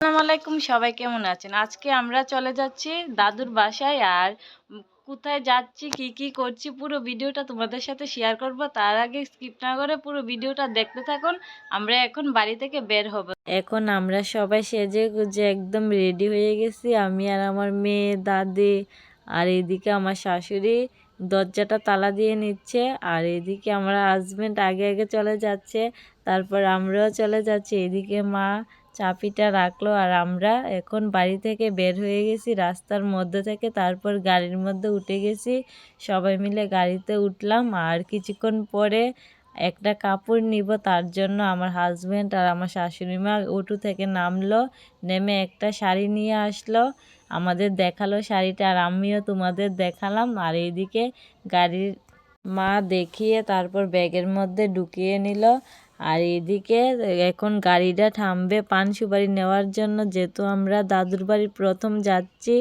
আসসালামু আলাইকুম, সবাই কেমন আছেন? আজকে আমরা চলে যাচ্ছি দাদুর বাসায় আর কোথায় যাচ্ছি, কি কি করছি, পুরো ভিডিওটা তোমাদের সাথে শেয়ার করব। তার আগে স্কিপ না করে পুরো ভিডিওটা দেখতে থাকুন। আমরা এখন বাড়ি থেকে বের হব। এখন আমরা সবাই সেজে গুজে একদম রেডি হয়ে গেছি। আমি আর আমার মেয়ে, দাদি আর এদিকে আমার শাশুড়ি দরজাটা তালা দিয়ে নিচ্ছে আর এদিকে আমার হাজবেন্ড আগে আগে চলে যাচ্ছে। তারপর আমরাও চলে যাচ্ছি। এদিকে মা চাবিটা রাখল আর আমরা এখন বাড়ি থেকে বের হয়ে গেছি। রাস্তার মধ্যে থেকে তারপর গাড়ির মধ্যে উঠে গেছি। সবাই মিলে গাড়িতে উঠলাম আর কিছুক্ষণ পরে একটা কাপড় নিব, তার জন্য আমার হাজব্যান্ড আর আমার শাশুড়ি মা অটো থেকে নামলো, নেমে একটা শাড়ি নিয়ে আসলো, আমাদের দেখাল শাড়িটা আর আমিও তোমাদের দেখালাম। আর এইদিকে গাড়ির মা দেখিয়ে তারপর ব্যাগের মধ্যে ঢুকিয়ে নিল। আর এদিকে এখন গাড়িটা থামবে পান সুপারি নেওয়ার জন্য। যেহেতু আমরা দাদুর বাড়ি প্রথম যাচ্ছি,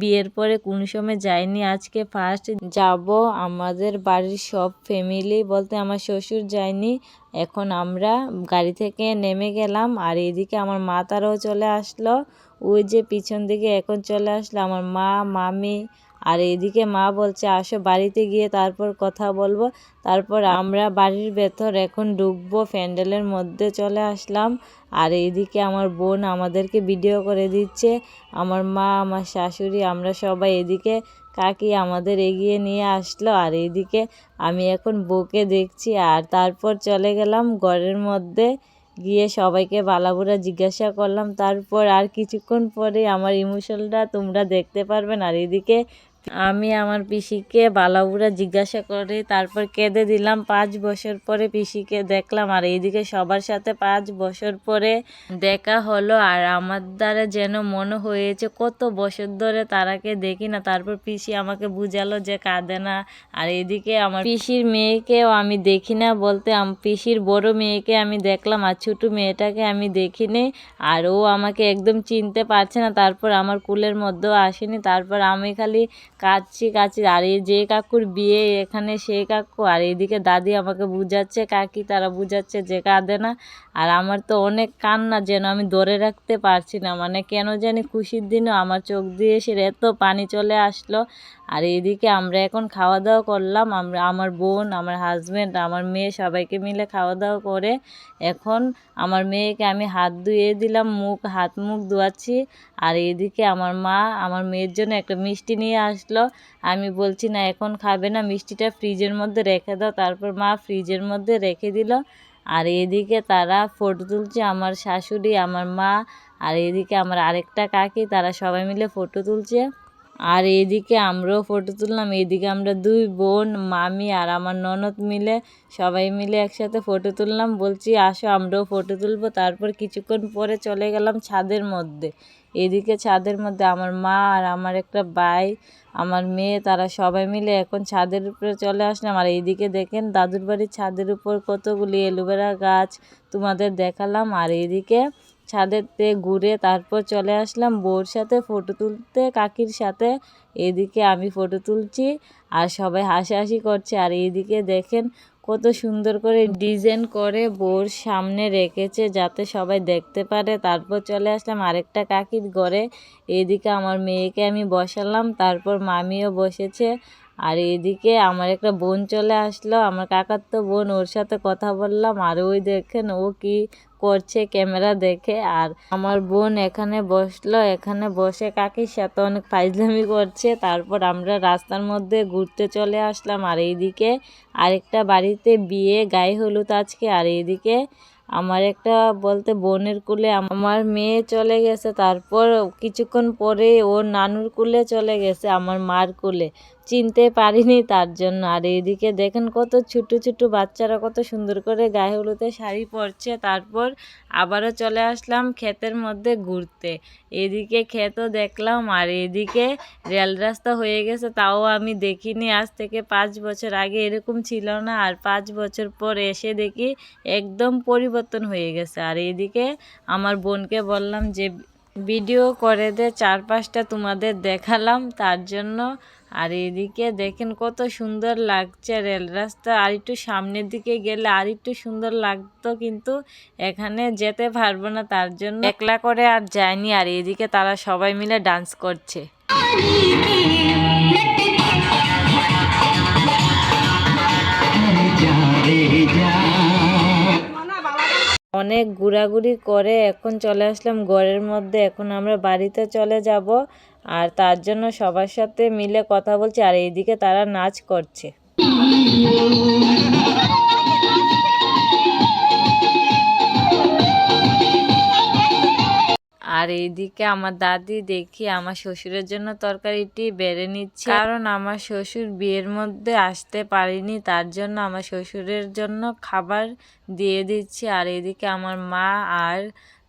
বিয়ের পরে কোন সময় যাইনি, আজকে ফার্স্ট যাব। আমাদের বাড়ির সব ফ্যামিলি বলতে আমার শ্বশুর যায়নি, এখন আমরা গাড়ি থেকে নেমে গেলাম। আর এদিকে আমার মা তারাও চলে আসলো। ওই যে পিছন দিকে এখন চলে আসলো আমার মা, মামি আর এদিকে মা বলছে, আসো বাড়িতে গিয়ে তারপর কথা বলব। তারপর আমরা বাড়ির ভেতর এখন ঢুকবো প্যান্ডেলের মধ্যে চলে আসলাম। আর এইদিকে আমার বোন আমাদেরকে ভিডিও করে দিচ্ছে। আমার মা, আমার শাশুড়ি, আমরা সবাই এদিকে, কাকি আমাদের এগিয়ে নিয়ে আসলো। আর এইদিকে আমি এখন বউকে দেখছি। আর তারপর চলে গেলাম ঘরের মধ্যে। গিয়ে সবাইকে বালাবুরা জিজ্ঞাসা করলাম। তারপর আর কিছুক্ষণ পরে আমার ইমোশনটা তোমরা দেখতে পারবেন আর এদিকে আমি আমার পিসিকে বালাবুরা জিজ্ঞাসা করে, তারপর কেঁদে দিলাম। পাঁচ বছর পরে পিসিকে দেখলাম, আর এইদিকে সবার সাথে পাঁচ বছর পরে দেখা হলো, আর আমার দ্বারা যেন মনে হয়েছে কত বছর ধরে তারাকে দেখি না। তারপর পিসি আমাকে বুঝালো যে কাঁদে না। আর এদিকে আমার পিসির মেয়েকেও আমি দেখি না বলতে পিসির বড় মেয়েকে আমি দেখলাম, আর ছোটো মেয়েটাকে আমি দেখিনি, আর ও আমাকে একদম চিনতে পারছে না। তারপর আমার কুলের মধ্যেও আসেনি। তারপর আমি খালি কাঁদছি কাঁদছি আর এই যে কাকুর বিয়ে, এখানে সেই কাকু। আর এইদিকে দাদি আমাকে বুঝাচ্ছে, কাকি তারা বুঝাচ্ছে যে কাঁদে না। আর আমার তো অনেক কান্না যেন আমি ধরে রাখতে পারছি না। মানে কেন জানি খুশির দিনও আমার চোখ দিয়ে এসে এত পানি চলে আসলো। আর এদিকে আমরা এখন খাওয়া দাওয়া করলাম। আমরা, আমার বোন, আমার হাজব্যান্ড আমার মেয়ে সবাইকে মিলে খাওয়া দাওয়া করে এখন আমার মেয়েকে আমি হাত ধুয়ে দিলাম, মুখ, হাত মুখ ধোয়াচ্ছি। আর এদিকে আমার মা, আমার মেয়ের জন্য একটা মিষ্টি নিয়ে আসলো। আমি বলছি, না, এখন খাবে না, মিষ্টিটা ফ্রিজের মধ্যে রেখে দাও। তারপর মা ফ্রিজের মধ্যে রেখে দিল। আর এদিকে তারা ফটো তুলছে আমার শাশুড়ি, আমার মা, আর এদিকে আমার আরেকটা কাকি, তারা সবাই মিলে ফটো তুলছে। আর এদিকে আমরাও ফটো তুললাম, এদিকে আমরা দুই বোন, মামি আর আমার ননদ মিলে সবাই মিলে একসাথে ফটো তুললাম। বলছি, আসো, আমরাও ফটো তুলবো। তারপর কিছুক্ষণ পরে চলে গেলাম ছাদের মধ্যে। এদিকে ছাদের মধ্যে আমার মা আর আমার একটা ভাই আমার মেয়ে, তারা সবাই মিলে এখন ছাদের উপরে চলে আসলাম। আর এইদিকে দেখেন দাদুর বাড়ির ছাদের উপর কতগুলি এলোভেরা গাছ তোমাদের দেখালাম। আর এইদিকে ছাদেতে ঘুরে তারপর চলে আসলাম বউর সাথে ফটো তুলতে, কাকির সাথে। এদিকে আমি ফটো তুলছি আর সবাই হাসাহাসি করছে। আর এইদিকে দেখেন কত সুন্দর করে ডিজাইন করে বোর সামনে রেখেছে যাতে সবাই দেখতে পারে। তারপর চলে আসলাম আরেকটা কাকির ঘরে। এদিকে আমার মেয়েকে আমি বসালাম, তারপর মামিও বসেছে। আর এদিকে আমার একটা বোন চলে আসলো, আমার কাকার তো বোন ওর সাথে কথা বললাম, আর ওই দেখেন ও কি করছে ক্যামেরা দেখে, আর আমার বোন এখানে বসল, এখানে বসে কাকির সাথে অনেক ফাইজলামি করছে, তারপর আমরা রাস্তার মধ্যে ঘুরতে চলে আসলাম, আর এইদিকে আরেকটা বাড়িতে বিয়ে, গায়ে হলুদ আজকে, আর এইদিকে আমার একটা বলতে বোনের কুলে আমার মেয়ে চলে গেছে, তারপর কিছুক্ষণ পরে ওর নানুর কুলে চলে গেছে, আমার মার কুলে। চিনতে পারিনি তার জন্য। আর এইদিকে দেখেন কত ছোটো ছোটো বাচ্চারা কত সুন্দর করে গায়ে হলুদে শাড়ি পরছে। তারপর আবারও চলে আসলাম ক্ষেতের মধ্যে ঘুরতে। এদিকে ক্ষেতও দেখলাম আর এদিকে রেল রাস্তা হয়ে গেছে, তাও আমি দেখিনি। আজ থেকে পাঁচ বছর আগে এরকম ছিল না। আর পাঁচ বছর পর এসে দেখি একদম পরিবর্তন হয়ে গেছে। আর এদিকে আমার বোনকে বললাম যে ভিডিও করে দে চার পাঁচটা তোমাদের দেখালাম, তার জন্য। আর এদিকে দেখেন কত সুন্দর লাগছে রেল রাস্তা। আর একটু সামনের দিকে গেলে আর একটু সুন্দর লাগতো, কিন্তু এখানে যেতে পারব না, তার জন্য একলা করে আর যায়নি আর এদিকে তারা সবাই মিলে ডান্স করছে। অনেক ঘোরাঘুরি করে এখন চলে আসলাম ঘরের মধ্যে। এখন আমরা বাড়িতে চলে যাব আর তার জন্য সবার সাথে মিলে কথা বলছি আর এইদিকে তারা নাচ করছে। আর এইদিকে আমার দাদি দেখি আমার শ্বশুরের জন্য তরকারিটি বেড়ে নিচ্ছে। কারণ আমার শ্বশুর বিয়ের মধ্যে আসতে পারিনি, তার জন্য আমার শ্বশুরের জন্য খাবার দিয়ে দিচ্ছি। আর এদিকে আমার মা আর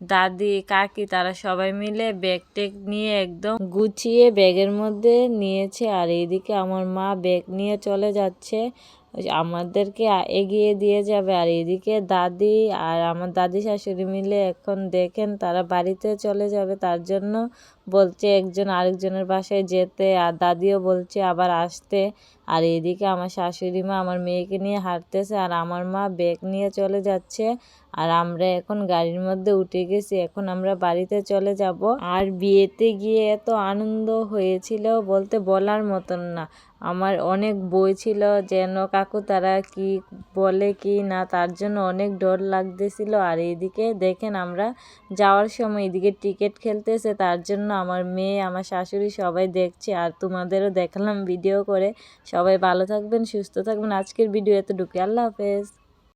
দাদি, কাকি তারা সবাই মিলে ব্যাগ টেগ নিয়ে একদম গুছিয়ে ব্যাগের মধ্যে নিয়েছে। আর এইদিকে আমার মা ব্যাগ নিয়ে চলে যাচ্ছে। আমাদেরকে এগিয়ে দিয়ে যাবে। আর এদিকে দাদি আর আমার দাদি শাশুড়ি মিলে এখন দেখেন তারা বাড়িতে চলে যাবে। তার জন্য বলছে, একজন আরেকজনের বাসায় যেতে। আর দাদিও বলছে, আবার আসতে। আর এদিকে আমার শাশুড়ি মা আমার মেয়েকে নিয়ে হাঁটতেছে আর আমার মা ব্যাগ নিয়ে চলে যাচ্ছে। আর আমরা এখন গাড়ির মধ্যে উঠে গেছি, এখন আমরা বাড়িতে চলে যাব। আর বিয়েতে গিয়ে এত আনন্দ হয়েছিল বলতে বলার মতন না। আমার অনেক বই ছিল যেন কাকু তারা কি বলে কি না তার জন্য অনেক ডর লাগতেছিল। আর এইদিকে দেখেন আমরা যাওয়ার সময় এদিকে টিকিট খেলতেছে, তার জন্য আমার মেয়ে, আমার শাশুড়ি সবাই দেখছে আর তোমাদেরও দেখালাম ভিডিও করে। সবাই ভালো থাকবেন, সুস্থ থাকবেন। আজকের ভিডিও এতটুকু আল্লাহ হাফেজ।